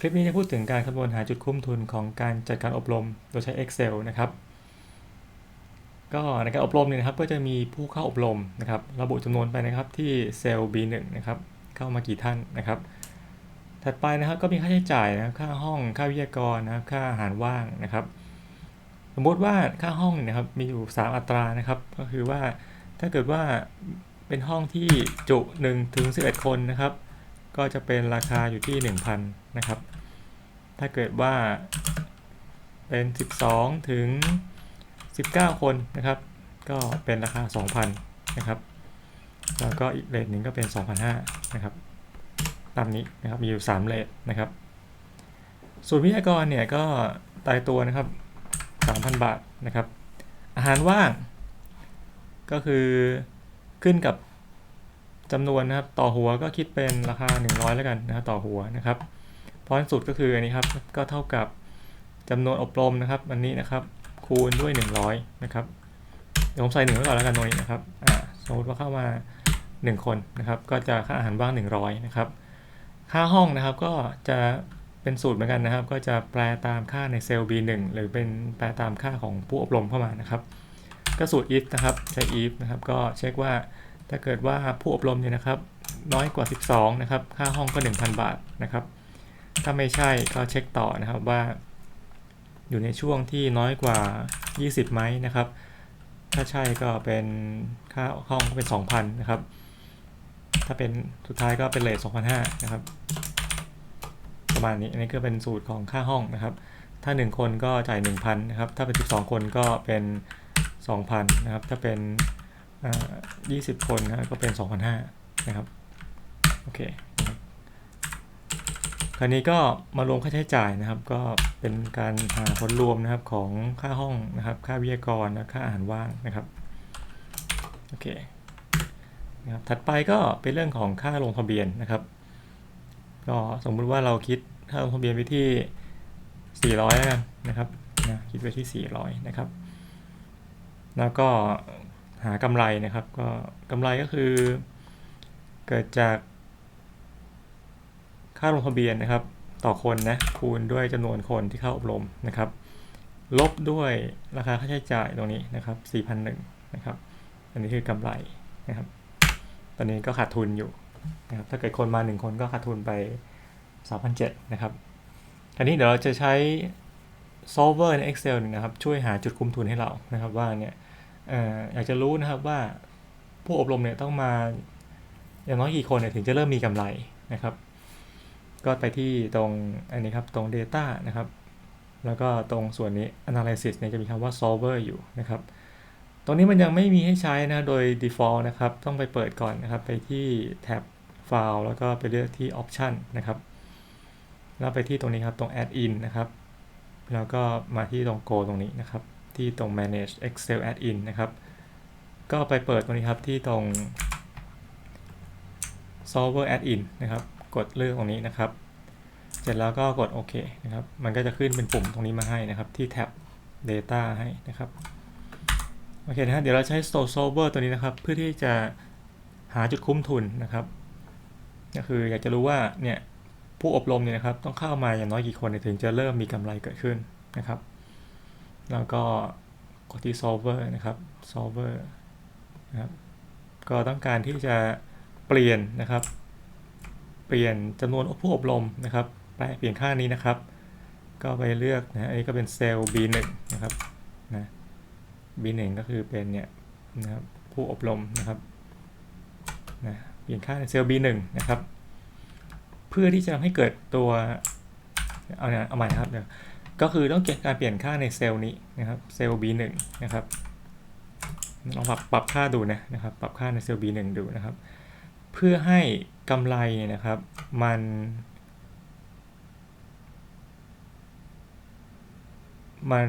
คลิปนี้จะพูดถึงการคำนวณหาจุดคุ้มทุนของการจัดการอบรมโดยใช้ Excel นะครับ ก็ในการอบรมเนี่ยนะครับก็จะมีผู้เข้าอบรมนะครับ ระบุจำนวนไปนะครับที่เซลล์ B1 นะครับเข้ามากี่ท่านนะครับ ถัดไปนะครับก็มีค่าใช้จ่ายนะครับค่าห้องค่าวิทยากรนะครับค่าอาหารว่างนะครับ สมมติว่าค่าห้องเนี่ยนะครับมีอยู่ 3 อัตรานะครับ ก็คือว่าถ้าเกิดว่าเป็นห้องที่จุ1ถึง11 คนนะครับ ก็จะเป็นราคาอยู่ที่ 1,000 นะครับ ถ้าเกิดว่าเป็น 12 ถึง 19 คนนะครับ ก็เป็นราคา 2,000 นะครับ แล้วก็อีกเลทหนึ่งก็เป็น 2,500 นะครับ ตามนี้นะครับมีอยู่ 3 เลทนะครับ ส่วนวิทยากรเนี่ยก็ตายตัวนะครับ 3,000 บาทนะครับ อาหารว่าง ก็คือขึ้นกับ จำนวนนะครับต่อหัวก็คิดเป็นราคา 100 แล้วกันนะครับต่อหัวนะครับพอยสุดก็คืออันนี้ครับก็เท่ากับจำนวนอบรมนะครับ อันนี้นะครับคูณด้วย 100 นะครับเดี๋ยวผมใส่หนึ่งไว้ก่อนแล้วกันตรงนี้นะครับอ่าสมมติว่าเข้ามา 1 คนนะครับก็จะค่าอาหารว่าง 100 นะครับ ค่าห้องนะครับก็จะเป็นสูตรเหมือนกันนะครับ ก็จะแปลตามค่าในเซลล์ B1 หรือเป็นแปลตามค่าของผู้อบรมเข้ามานะครับ ก็สูตร if นะครับใช้ if นะครับก็เช็คว่า ถ้าเกิดว่าผู้อบรมเนี่ยนะครับ น้อยกว่า 12 นะครับ ค่าห้องก็ 1,000 บาทนะครับ ถ้าไม่ใช่ก็เช็คต่อนะครับว่า อยู่ในช่วงที่น้อยกว่า 20ไหมนะครับ ถ้าใช่ก็เป็นค่าห้องเป็น 2,000 นะครับ ถ้าเป็นสุดท้ายก็เป็นเลท2,500 นะครับ ประมาณนี้อันนี้ก็เป็นสูตรของค่าห้องนะครับ ถ้า 1 คนก็จ่าย 1,000 นะครับ ถ้าเป็น 12 คนก็เป็น 2,000 นะครับ ถ้าเป็น 20คนนะก็เป็น2,500นะครับ โอเค คราวนี้ก็มารวมค่าใช้จ่ายนะครับ ก็เป็นการหาผลรวมนะครับของค่าห้องนะครับ ค่าวิทยากรนะค่าอาหารว่างนะครับ โอเคนะครับ ถัดไปก็เป็นเรื่องของค่าลงทะเบียนนะครับ ก็สมมุติว่าเราคิดค่าลงทะเบียนไว้ที่ 400นะครับนะคิดไว้ที่ 400 นะครับ แล้วก็ หากำไรนะครับ ก็กำไรก็คือ เกิดจาก ค่าลงทะเบียนนะครับ ต่อคนนะคูณด้วยจำนวนคนที่เข้าอบรมนะครับ ลบด้วยราคาค่าใช้จ่ายตรงนี้นะครับ4,001นะครับ อันนี้คือกำไรนะครับ ตอนนี้ก็ขาดทุนอยู่นะครับถ้าเกิดคนมา 1 คนก็ขาดทุนไป3,007นะครับทีนี้เดี๋ยวเราจะใช้ solver ใน Excel นะครับ ช่วยหาจุดคุ้มทุนให้เรานะครับว่าเนี่ย อยากจะรู้นะครับว่าผู้อบรมเนี่ยต้องมาอย่างน้อยกี่คนเนี่ยถึงจะเริ่มมีกำไรนะครับ ก็ไปที่ตรงอันนี้ครับตรง Data นะครับ แล้วก็ตรงส่วนนี้ Analysis เนี่ยจะมีคำว่า Solver อยู่นะครับตรงนี้มันยังไม่มีให้ใช้นะโดย default นะครับ ต้องไปเปิดก่อนนะครับ ไปที่แท็บ File แล้วก็ไปเลือกที่ Option นะครับ แล้วไปที่ตรงนี้ครับ ตรง Add in นะครับ แล้วก็มาที่ตรง Go ตรงนี้นะครับ ที่ตรง manage excel add in นะครับ ก็ไปเปิดตรงนี้ครับที่ตรง solver add in นะครับ กดเลือกตรงนี้นะครับ เสร็จแล้วก็กดโอเคนะครับ มันก็จะขึ้นเป็นปุ่มตรงนี้มาให้นะครับ ที่แท็บ data ให้นะครับ โอเคนะฮะ เดี๋ยวเราใช้ store solver ตัวนี้นะครับ เพื่อที่จะหาจุดคุ้มทุนนะครับ ก็คืออยากจะรู้ว่าเนี่ยผู้อบรมเนี่ยนะครับต้องเข้ามาอย่างน้อยกี่คนถึงจะเริ่มมีกำไรเกิดขึ้นนะครับ แล้วก็กดที่ solver นะครับ solver นะครับ ก็ต้องการที่จะเปลี่ยนนะครับ เปลี่ยนจำนวนผู้อบรมนะครับไปเปลี่ยนค่านี้นะครับ ก็ไปเลือกนะอันนี้ก็เป็นเซลล์ B1 นะครับนะ B1 ก็คือเป็นเนี่ยนะครับผู้อบรมนะครับนะเปลี่ยนค่าในเซลล์ B1 นะครับ เพื่อที่จะทำให้เกิดตัวเอาเนี่ยเอาใหม่นะครับเดี๋ยว ก็คือต้องเก็บการเปลี่ยนค่าในเซลล์นี้นะครับเซลล์ B1 นะครับลองปรับปรับค่าดูนะนะครับ ปรับค่าในเซลล์ B1 ดูนะครับ เพื่อให้กำไรนะครับมันมัน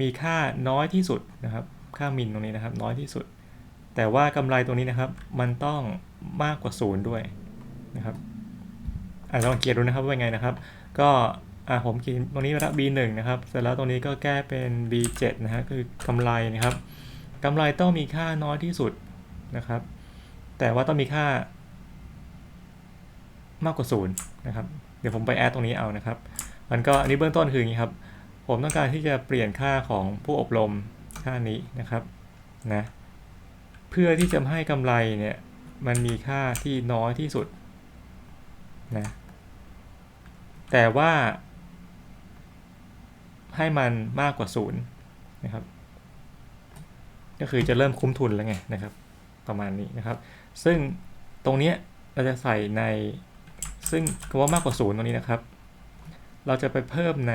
มีค่าน้อยที่สุดนะครับ ค่ามินตรงนี้นะครับ น้อยที่สุด แต่ว่ากำไรตรงนี้นะครับ มันต้องมากกว่าศูนย์ด้วยนะครับอาจจะลองเกียรดูนะครับว่าไงนะครับ ก็ อ่าผมเขียนตรงนี้มาแล้ว B1 นะครับ เสร็จแล้วตรงนี้ก็แก้เป็น B7 นะฮะ คือกำไรนะครับกำไรต้องมีค่าน้อยที่สุดนะครับ แต่ว่าต้องมีค่ามากกว่าศูนย์นะครับ เดี๋ยวผมไปแอดตรงนี้เอานะครับ มันก็อันนี้เบื้องต้นคืออย่างนี้ครับ ผมต้องการที่จะเปลี่ยนค่าของผู้อบรมค่านี้นะครับนะเพื่อที่จะให้กำไรเนี่ยมันมีค่าที่น้อยที่สุดนะแต่ว่า ให้มันมากกว่าศูนย์นะครับ ก็คือจะเริ่มคุ้มทุนแล้วไงนะครับ ประมาณนี้นะครับ ซึ่งตรงเนี้ยเราจะใส่ใน ซึ่งคำว่ามากกว่าศูนย์ตรงนี้นะครับ เราจะไปเพิ่มใน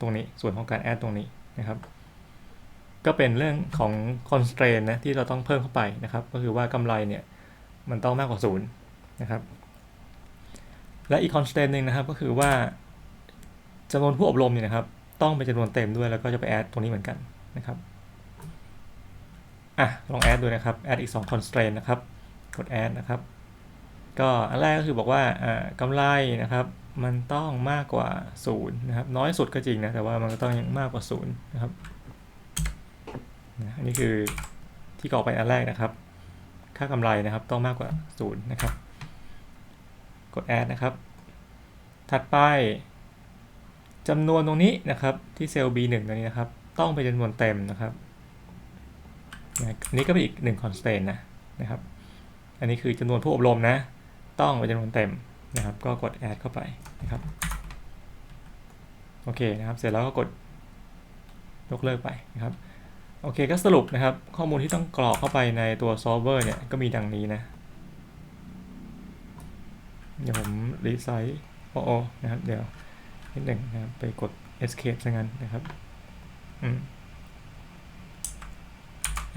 ตรงนี้ส่วนของการแอดตรงนี้นะครับ ก็เป็นเรื่องของ constraint นะที่เราต้องเพิ่มเข้าไปนะครับ ก็คือว่ากำไรเนี่ยมันต้องมากกว่าศูนย์นะครับ และอีก constraint หนึ่งนะครับก็คือว่า จำนวนผู้อบรมเนี่ยนะครับ ต้องเป็นจำนวนเต็มด้วยแล้วก็จะไปแอดตรงนี้เหมือนกันนะครับอะลองแอดดูนะครับแอดอีก 2 constraint นะครับ กดแอดนะครับ ก็อันแรกก็คือบอกว่าอ่ากำไรนะครับ มันต้องมากกว่า 0 นะครับ น้อยสุดก็จริงนะ แต่ว่ามันก็ต้องยังมากกว่า 0 นะครับนะอันนี้คือที่กรอกไปอันแรกนะครับ ค่ากำไรนะครับต้องมากกว่า 0 นะครับ กด add นะครับ ถัดไป จำนวนตรงนี้นะครับที่เซลล์ B1 ตรงนี้นะครับ ต้องเป็นจำนวนเต็มนะครับนะอันนี้ก็เป็นอีกหนึ่ง constraint นะนะครับ อันนี้คือจำนวนผู้อบรมนะ ต้องเป็นจำนวนเต็มนะครับ ก็กด add เข้าไปนะครับ โอเคนะครับ เสร็จแล้วก็กดยกเลิกไปนะครับ โอเคก็สรุปนะครับ ข้อมูลที่ต้องกรอกเข้าไปในตัว solver เนี่ยก็มีดังนี้นะ เดี๋ยวผมรีไซต์โอโอนะครับ เดี๋ยว นิดหนึ่งนะครับไปกด escape ซะงั้นนะครับอืม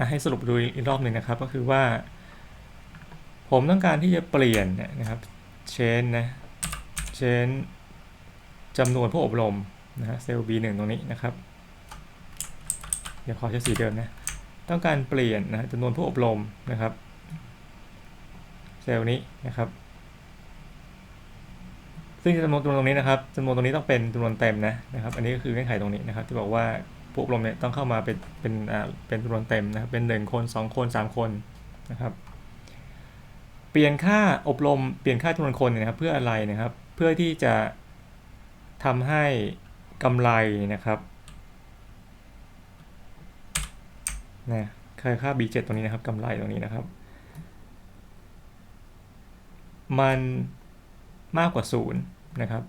อให้สรุปดูอีกรอบหนึ่งนะครับ ก็คือว่า ผมต้องการที่จะเปลี่ยนนะครับ change นะ change จำนวนผู้อบรมนะฮะเซลล์ B1 ตรงนี้นะครับ เดี๋ยวขอใช้สีเดิมนะ ต้องการเปลี่ยนนะจำนวนผู้อบรมนะครับ เซลล์นี้นะครับ ซึ่งจำนวนตรงนี้นะครับจำนวนตรงนี้ต้องเป็นจำนวนเต็มนะนะครับ อันนี้ก็คือเงื่อนไขตรงนี้นะครับ ที่บอกว่าผู้อบรมเนี่ยต้องเข้ามาเป็นเป็นอ่าเป็นจำนวนเต็มนะครับเป็นหนึ่งคนสองคนสามคนนะครับเปลี่ยนค่าอบรมเปลี่ยนค่าจำนวนคนเนี่ยนะครับเพื่ออะไรนะครับ เพื่อที่จะทำให้กำไรนะครับนะค่าค่า B7 ตรงนี้นะครับกำไรตรงนี้นะครับ มัน มากกว่าศูนย์นะครับ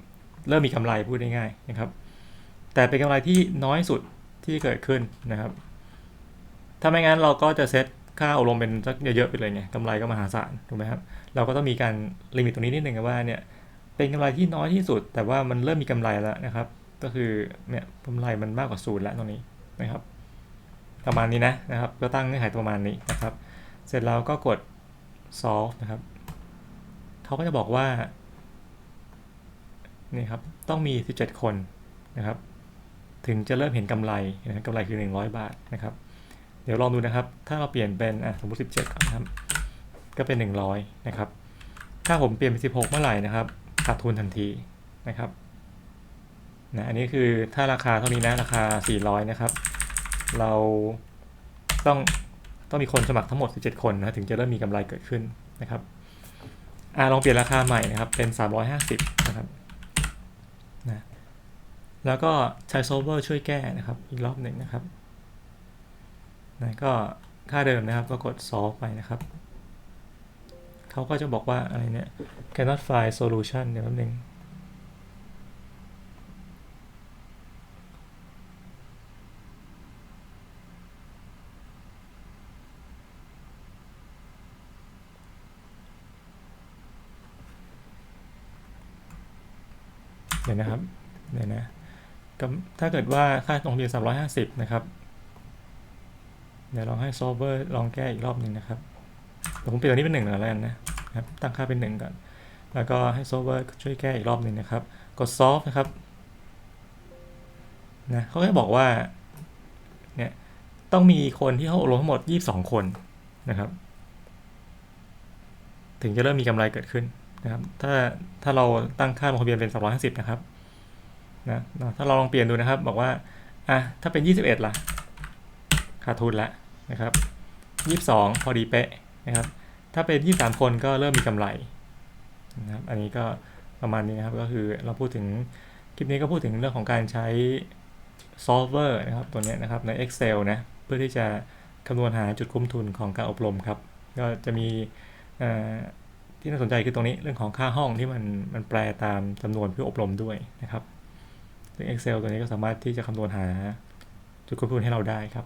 เริ่มมีกำไรพูดได้ง่ายๆนะครับ แต่เป็นกำไรที่น้อยสุดที่เกิดขึ้นนะครับ ถ้าไม่งั้นเราก็จะเซตค่าอบรมเป็นสักเยอะๆไปเลยไงกำไรก็มหาศาลถูกไหมครับเราก็ต้องมีการลิมิตตรงนี้นิดนึงว่าเนี่ยเป็นกำไรที่น้อยที่สุด แต่ว่ามันเริ่มมีกำไรแล้วนะครับ ก็คือเนี่ยกำไรมันมากกว่าศูนย์แล้วตรงนี้นะครับ ประมาณนี้นะนะครับ ก็ตั้งเงื่อนไขประมาณนี้นะครับ เสร็จแล้วก็กด solve นะครับเขาก็จะบอกว่า นี่ครับต้องมี 17 คนนะครับ ถึงจะเริ่มเห็นกำไรนะกำไรคือ 100 บาทนะครับ เดี๋ยวลองดูนะครับ ถ้าเราเปลี่ยนเป็นอะสมมติ 17ก่อนะครับ ก็เป็น 100 นะครับ ถ้าผมเปลี่ยนเป็น 16 เมื่อไหร่นะครับขาดทุนทันทีนะครับนะอันนี้คือถ้าราคาเท่านี้นะราคา 400 นะครับ เราต้องต้องมีคนสมัครทั้งหมด 17 คนนะถึงจะเริ่มมีกำไรเกิดขึ้นนะครับอ่าลองเปลี่ยนราคาใหม่นะครับเป็น 350 นะครับ แล้วก็ใช้โซเวอร์ช่วยแก้นะครับ อีกรอบหนึ่งนะครับนะก็ค่าเดิมนะครับก็กด solve ไปนะครับ เขาก็จะบอกว่าอะไรเนี่ย cannot find solution เดี๋ยวแป๊บนึงเดี๋ยวนะครับ เดี๋ยวนะ ถ้าเกิดว่าค่าตรงเรียน350 นะครับ เดี๋ยวลองให้โซเวอร์ลองแก้อีกรอบหนึ่งนะครับผมเปลี่ยนตัวนี้เป็นหนึ่งแล้วกันนะครับ ตั้งค่าเป็นหนึ่งก่อน แล้วก็ให้โซเวอร์ช่วยแก้อีกรอบหนึ่งนะครับ กด solve นะครับ นะเขาจะบอกว่า เนี่ย ต้องมีคนที่เข้าอบรมทั้งหมด 22 คนนะครับ ถึงจะเริ่มมีกำไรเกิดขึ้นนะครับ ถ้า ถ้าเราตั้งค่าลงทะเบียนเป็น250 นะครับ นะถ้าเราลองเปลี่ยนดูนะครับ บอกว่าอะถ้าเป็น 21 ล่ะขาดทุนละนะครับ22 พอดีเป๊ะนะครับ ถ้าเป็น 23 คนก็เริ่มมีกำไรนะครับอันนี้ก็ประมาณนี้นะครับก็คือเราพูดถึงคลิปนี้ก็พูดถึงเรื่องของการใช้ solver นะครับตัวนี้นะครับใน Excel นะเพื่อที่จะคำนวณหาจุดคุ้มทุนของการอบรมครับ ก็จะมีที่น่าสนใจคือตรงนี้เรื่องของค่าห้องที่มันมันแปลตามจำนวนผู้อบรมด้วยนะครับ ซึ่ง Excel ตัวนี้ก็สามารถที่จะคำนวณหาจุดควบคุมให้เราได้ครับ